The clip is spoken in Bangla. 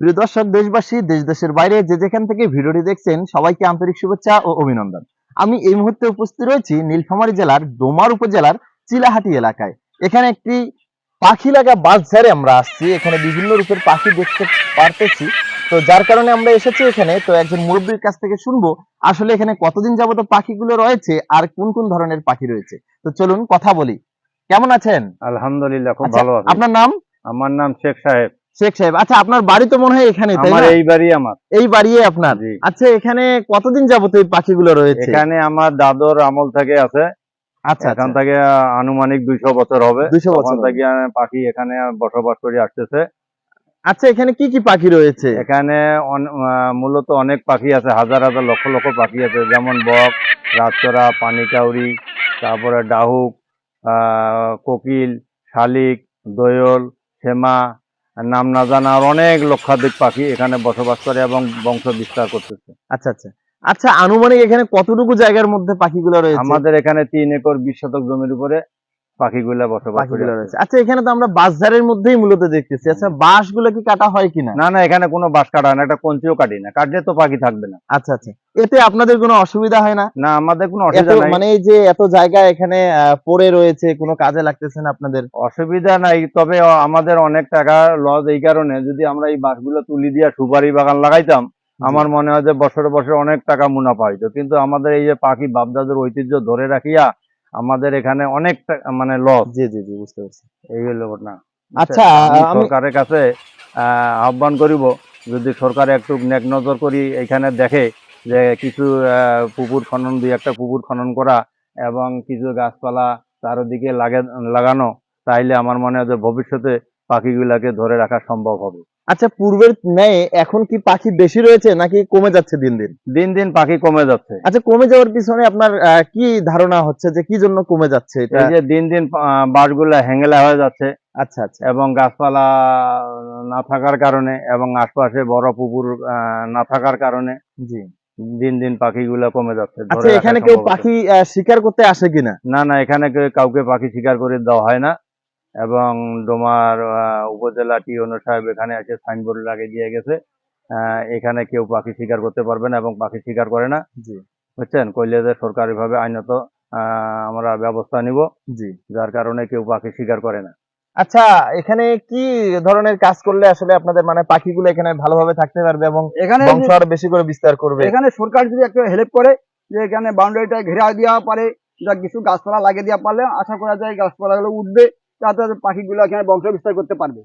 প্রিয় দর্শক দেশবাসী দেশ দেশের বাইরে যে যেখান থেকে ভিডিওটি দেখছেন সবাইকে আন্তরিক শুভেচ্ছা ও অভিনন্দন। আমি এই মুহূর্তে উপস্থিত রয়েছি নীলফামারী জেলার ডোমার উপজেলার চিলাহাটি এলাকায়। এখানে একটি পাখি লাগা বাস ঝাড়ে আমরা আসছি। এখানে বিভিন্ন রূপের পাখি দেখতে পারতেছি। তো যার কারণে আমরা এসেছি এখানে। তো একজন মুরব্বীর কাছ থেকে শুনব আসলে এখানে কতদিন যাবত পাখিগুলো রয়েছে আর কোন কোন ধরনের পাখি রয়েছে? তো চলুন কথা বলি। কেমন আছেন? আলহামদুলিল্লাহ খুব আচ্ছা, ভালো আছি। আপনার নাম? আমার নাম শেখ সাহেব। শেখ সাহেব। আচ্ছা আপনার বাড়ি তো মনে হয় এখানে তাই না? এই বাড়ি আমার। এই বাড়ি আপনার। আচ্ছা এখানে কতদিন যাবত এই পাখিগুলো রয়েছে? এখানে আমার দাদর আমল থেকে আছে। আচ্ছা এখান আচ্ছা থেকে আনুমানিক দুইশো বছর হবে। 200 বছর থেকে পাখি এখানে বসবাস করে আসতেছে। আচ্ছা এখানে কি কি পাখি রয়েছে? এখানে মূলত অনেক পাখি আছে। হাজার হাজার লক্ষ লক্ষ পাখি আছে। যেমন বক রাতচরা পানিকাউরি তারপরে ডাহুক আহ, কোকিল শালিক দোয়ল সেমা নাম না জানা আর অনেক লক্ষাধিক পাখি এখানে বসবাস করে এবং বংশ বিস্তার করতেছে। আচ্ছা আচ্ছা। আচ্ছা আনুমানিক এখানে কতটুকু জায়গার মধ্যে পাখিগুলো রয়েছে? আমাদের এখানে তিন একর বিশ শতক জমির উপরে। পাখিগুলা বসবাস করে। আচ্ছা এখানে তো আমরা বাসঝাড়ের মধ্যেই মূলত দেখতেছি। আচ্ছা বাঁশগুলো কি কাটা হয় কিনা? না না এখানে কোনো বাস কাটা হয় না একটা কঞ্চিও কাটি না। কাটলে তো পাখি থাকবে না। আচ্ছা আচ্ছা। এতে আপনাদের কোনো অসুবিধা হয় না? না আমাদের কোনো অসুবিধা নাই। মানে এই যে এত জায়গা এখানে পড়ে রয়েছে কোনো কাজে লাগতেছে না আপনাদের? অসুবিধা নাই তবে আমাদের অনেক টাকা লস এই কারণে যদি আমরা এই বাসগুলো তুলি দিয়া সুপারি বাগান লাগাইতাম আমার মনে হয় যে বছরে বছরে অনেক টাকা মুনাফা হইতো। কিন্তু আমাদের এই যে পাখি বাপদাদের ঐতিহ্য ধরে রাখিয়া আমাদের এখানে অনেকটা মানে লস জি জি জি বুঝতে পারছি। এই হলো ঘটনা। আচ্ছা সরকারের কাছে আহ, আহ্বান করিব যদি সরকার একটু নেক নজর করি এখানে দেখে যে কিছু আহ, পুকুর খনন দুই একটা পুকুর খনন করা এবং কিছু গাছপালা চারদিকে লাগে লাগানো তাইলে আমার মনে হয় যে ভবিষ্যতে পাখিগুলাকে ধরে রাখা সম্ভব হবে। আচ্ছা পূর্বের ন্যায় এখন কি পাখি বেশি রয়েছে নাকি কমে যাচ্ছে দিন দিন? দিন দিন পাখি কমে যাচ্ছে। আচ্ছা কমে যাওয়ার পিছনে আপনার কি ধারণা হচ্ছে যে কি জন্য কমে যাচ্ছে এটা? যে দিন দিন বাসগুলা হ্যাঙ্গেলা হয়ে যাচ্ছে। আচ্ছা আচ্ছা। এবং গাছপালা না থাকার কারণে এবং আশপাশে বড় পুকুর আহ, না থাকার কারণে জি। দিন দিন পাখিগুলা কমে যাচ্ছে আচ্ছা এখানে কেউ পাখি শিকার করতে আসে কিনা? না না এখানে কেউ- কাউকে পাখি শিকার করে দেওয়া হয় না। এবং ডোমার উপজেলা টিওনো সাহেব এখানে এসে সাইনবোর্ড লাগিয়ে দিয়ে গেছে। এখানে কেউ পাখি শিকার করতে পারবে না এবং পাখি শিকার করে না। জি। বুঝছেন? কইলে যে সরকারিভাবে আইনত আমরা ব্যবস্থা নিব। জি। যার কারণে কেউ পাখি শিকার করে না। আচ্ছা এখানে কি ধরনের কাজ করলে আসলে আপনাদের মানে পাখিগুলো এখানে ভালোভাবে থাকতে পারবে এবং এখানে বংশ আরও বেশি করে বিস্তার করবে? এখানে সরকার যদি একটু হেল্প করে যে এখানে বাউন্ডারিটা ঘেরা দেওয়া পারে যা কিছু গাছপালা লাগিয়ে দেওয়া পারলে আশা করা যায় গাছপালাগুলো উঠবে। যাতে পাখিগুলো এখানে বংশ বিস্তার করতে পারবে।